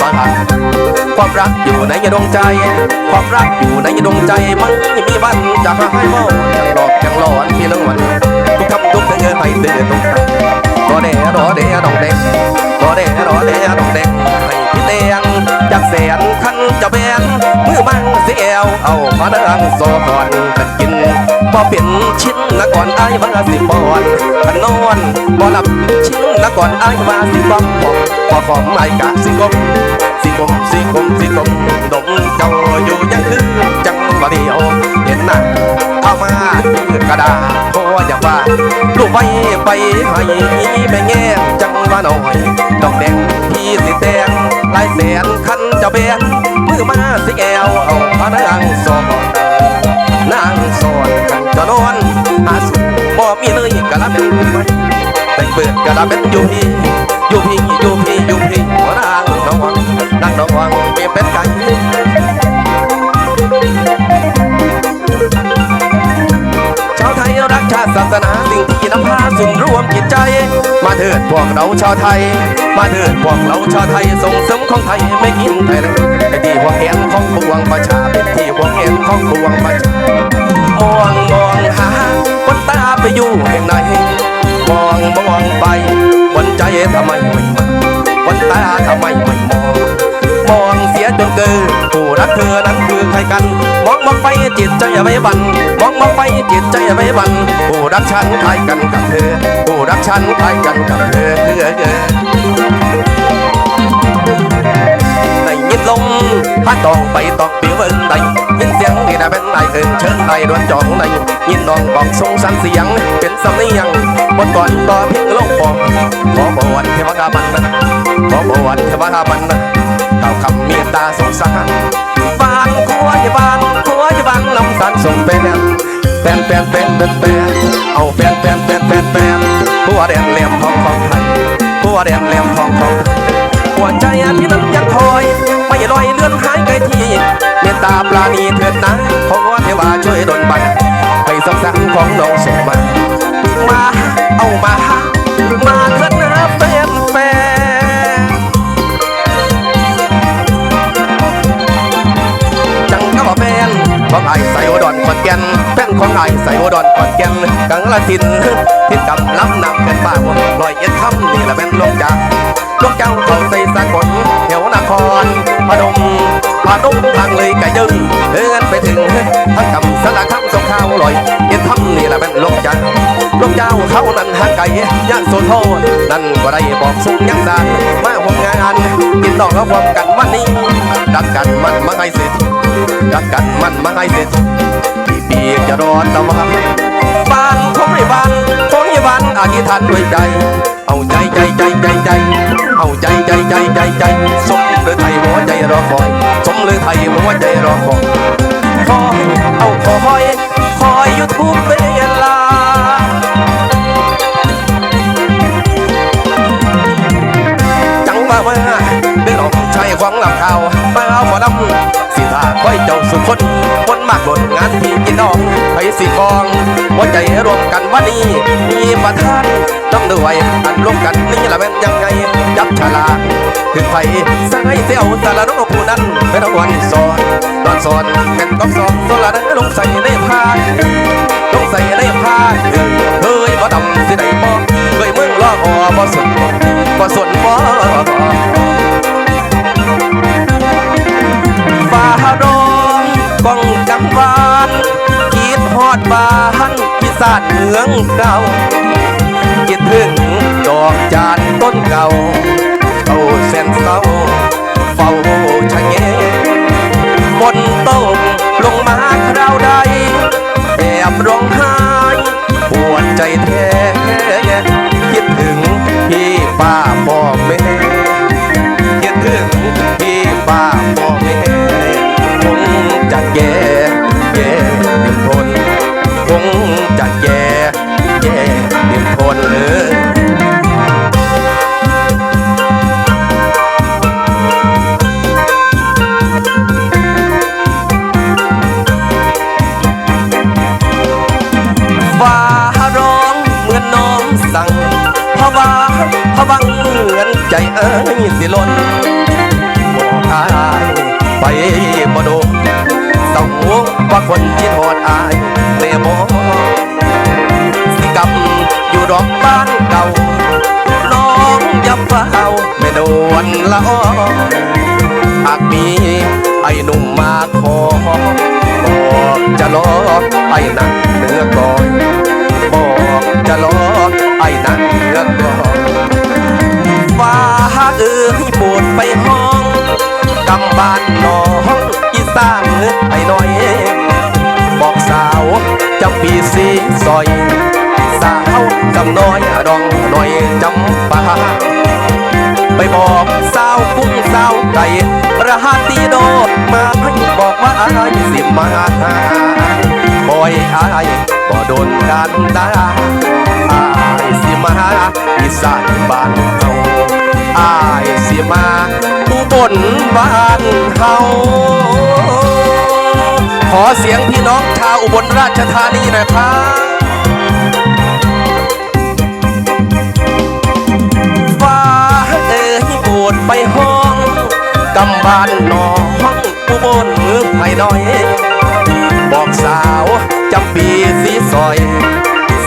บ้างความรักอยู่ในดวงใจ ความรักอยู่ในดวงใจมันไม่มีวันจะหายเมาจังหลอกจังหลอนที่เรื่องวันทุกคำทุกเงื่อนให้เตือนตรงรอเดรอเดดองเด็กรอเดรอเดดองเด็กให้พี่เตียงจากแสนขันจะแบนมือบังเสียวเอามาเดิงโซก่อนกันกินพอเป็นชิ้นละก่อนไอ้ายว่าสิบอนขันนอนบ่หลับชิ้นละก่อนไอ้ายว่าสิบอม พอของไอ้กะสิกมสิกมสิกมสิกมดมเจ้าอยู่ยังคือจังบ่เดียวเห็นหน้าเอามาคือกระดาษพออย่าว่าลูกไว้ไปให้แม่แง่จังว่าหน่อยดอกแดงที่สิแดงลายแสนคันจะเบนมือมาสิแอวเอาพระนางสอนนางสอนกันจะนอนหาสุดบ่มีเลยกะละเป็นแต่งเปิดกะละเป็นอยู่พี่ อยู่พี่อยู่พี่อยู่พี่หัวนางน้องวังนางน้องวังเปรียเป็นไก่ชาวไทยรักชาติศาสนาสิ่งที่นำพาสุนรวมจิตใจ มาเถิดพวกเราชาวไทย มาเถิดพวกเราชาวไทยส่งเสริมของไทยไม่กินไทยเลยไอ้ที่หัวแขนของปวงประชาเป็นที่หัวแขนของปวงประชามองมองหาคนตาไปอยู่แห่งไหนมองมองไป ใจทำไมไม่มาคนตาทำไมไม่มอง มองเสียจนเกินผู้รักเธอนั้นคือใครกัน มองมองไปจิตใจอย่าไปบัน มองมองไปจิตใจอย่าไปบัน ผู้รักฉันใคล้ายกันกับเธอ ผู้รักฉันใคล้ายกันกับเธอเออเออได้ยินลมพัดตองไปตองเปียวเอินใดยินเสียงนี่นะเป็ นายเอินเชิญนายดวนจองในยินน้องบอกทรงสันเสียง เป็นสำเนียงบนก่อนต่อเพิงลงปองขอประวัติเทวกาบันนะขอประวัติเทวกาบันนะเก่าคำเมตตาสงสารบานขัวอย่าบ้านขัวอย่าบ้านน้ำตาลส่งแฟนแฟนแฟนแฟนแฟนแฟนเอาแฟนแฟนแฟนแฟนแฟนหัวแดงเหลี่ยมทองของไทยหัวแดงเหลี่ยมทองของไทยหัวใจอันที่นั้นยังคอย ไม่ลอยเลื่อนหายไกลที่เมตตาปราณีเถิดนะขอเทวาช่วยดลบันไปสักสังของน้องส่งมามาเอามามาเถิดนะ ดอนขอนแก่นแฟนของไอ้ใส่โอดอนขอนแก่นกังละสินทิศกำล้ำนำกันบ้างลอยเอ็ดคำนี่ละเป็นลงจากลงเจ้าเขาใส่สากลแถวนครพนมพนมทางเลยกะยึงเดินไปถึงทั้งคำสารคำสงข้าวลอยเอ็ดคำนี่ละเป็นลงจากลงเจ้าเขานั้นห่างไกลยะโสธรนั่นก็ได้บอกสุ่ยังดานมาห่วงงานกินดอกแล้วความกันวันนี้ดักกันมันมาให้เสร็จ รักกันมันมาให้เสร็จกี่ปีจะรอนตะวันบานของไอ้บานของไอ้บานอธิษฐานด้วยใจ เอาใจใจใจใจใจ เอาใจใจใจใจใจสมเลยไทยหัวใจรอคอยสมเลยไทยหัวใจรอคอยคอยเอาคอยคอยอยู่ทุกเวลา คนงานพี่กินน้องไปสิกองหัวใจรวมกันวันนี้ มีประธานต้องด้วยอันร่วมกันนี่ละเป็นยังไงจับฉลากคือไผ่สายเซลสารนกผู้นั้นไม่ต้องวันสอนตอนสอนกันก็สอนตัวละนั้นลงใส่ในผ้าลงใส่ในผ้าเฮ้ยบ่ดำสิได้บ่เคยเมืองล้ออบ่สนบ่สนบ่ บ้านพิศาจเมืองเก่าคิดถึงดอกจานต้นเก่าเอาแส้นเศร้าเฝ้า ใจเอ้ยสิล่นอายไปบ่โดนต้องห่วงว่าคนคิดหอดอายเม่บอกสิกำอยู่ดอกบ้านเก่าน้องย่าเฝ้าไม่โดนละอ้อหากมีไอ้หนุ่มมาขอบอกจะรอไอ้นั่นเนื้อก่อนบอกจะรอไอ้นั่นเนื้อก่อน สีซอย สาวจำน้อยดองหน่อยจำปาไปบอกสาวกุ้งสาวไก่รหัสตีโดดมาให้บอกว่าอายสิมาบอยอายก็โดนกันดาอายสิมาอีสานบ้านเฮาอายสิมาอุบลบ้านเฮา บลราชธานีนะครับฟ้าเอ๋ยโบดไปห้องกำบานน้องอุบลไปหน่อย บอกสาวจำปีสีซอย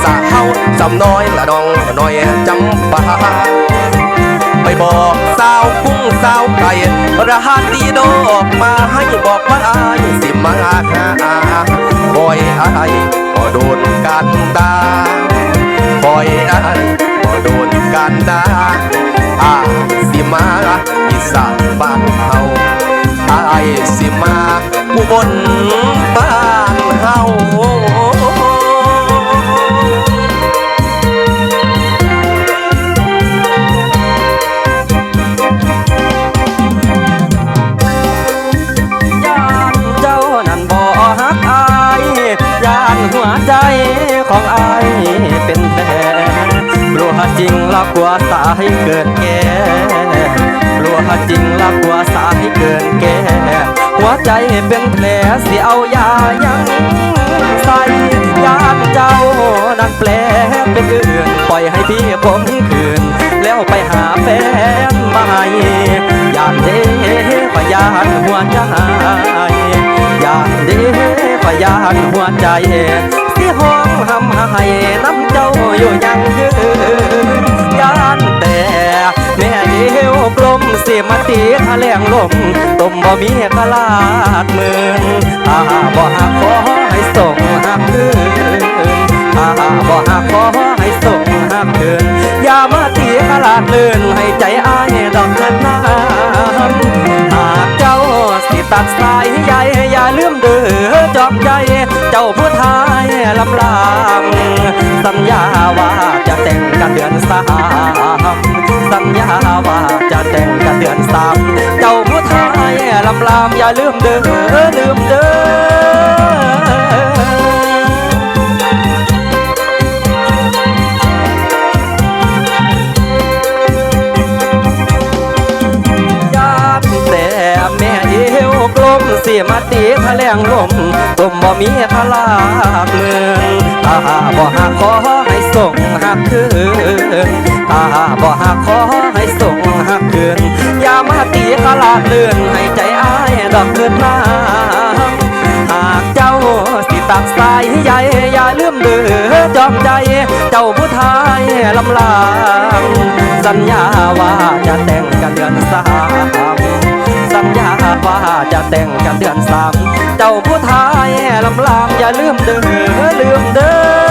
สาวจำน้อยละน้องหน่อยจำปาไปบอกสาวกุ้งสาวไก่รหัสตีดอกมาให้บอกว่าอายสิมาหา บอยอายก็โดนกันดาบอยอายก็โดนกันดาอาสิมาอีสานบ้านเฮาอายสิมาอุบลบ้านเฮาายเกินแก่กลัวจริงละกลัวสายเกินแก่หัวใจเป็นแผลเสิเอายายังใส่ยานเจ้านั้นแปลเป็นอื่นปล่อยให้พี่ผมคืน แล้วไปหาแฟนใหม่ยานเด้ขอยานหัวใจยานเด้ขอยานหัวใจที่ห้องหำให้น้ำเจ้าอยู่ยังคืน แต่แม่เดียวกลมเสียมาตีทะแลงลมต้มบ่มีกะลาดมืนอาบ่หักขอให้ส่งหักคืนอาบ่หักขอให้ส่งหักคืนอย่ามาตีขลาดเลื่นให้ใจอายดอกกันน้ำ สิตัดสายใหญ่อย่าลืมเด้อจอกใจ เจ้าผู้ทายลำลางสัญญาว่าจะแต่งกันเดือนสามสัญญาว่าจะแต่งกันเดือนสามเจ้าผู้ทายลำลามอย่าลืมเด้อลืมเด้อ สียมาตีทะแลงลมต้มบ่มีพลากเมืองถ้าบ่หักขอให้ส่งหักคืนถ้าบ่หักขอให้ส่งหักคืนอย่ามาตีขลาดเลื่อนให้ใจอายดอกเกินน้ำหากเจ้าสิตักสายใหญ่อย่าลืมเด้อจอมใจ เจ้าผู้ทายลำลางสัญญาว่าจะแต่งกันเดือนสา ว่าจะแต่งกันเดือนสามเจ้าผู้ทายลำลามอย่าลืมเด้อลืมเด้อ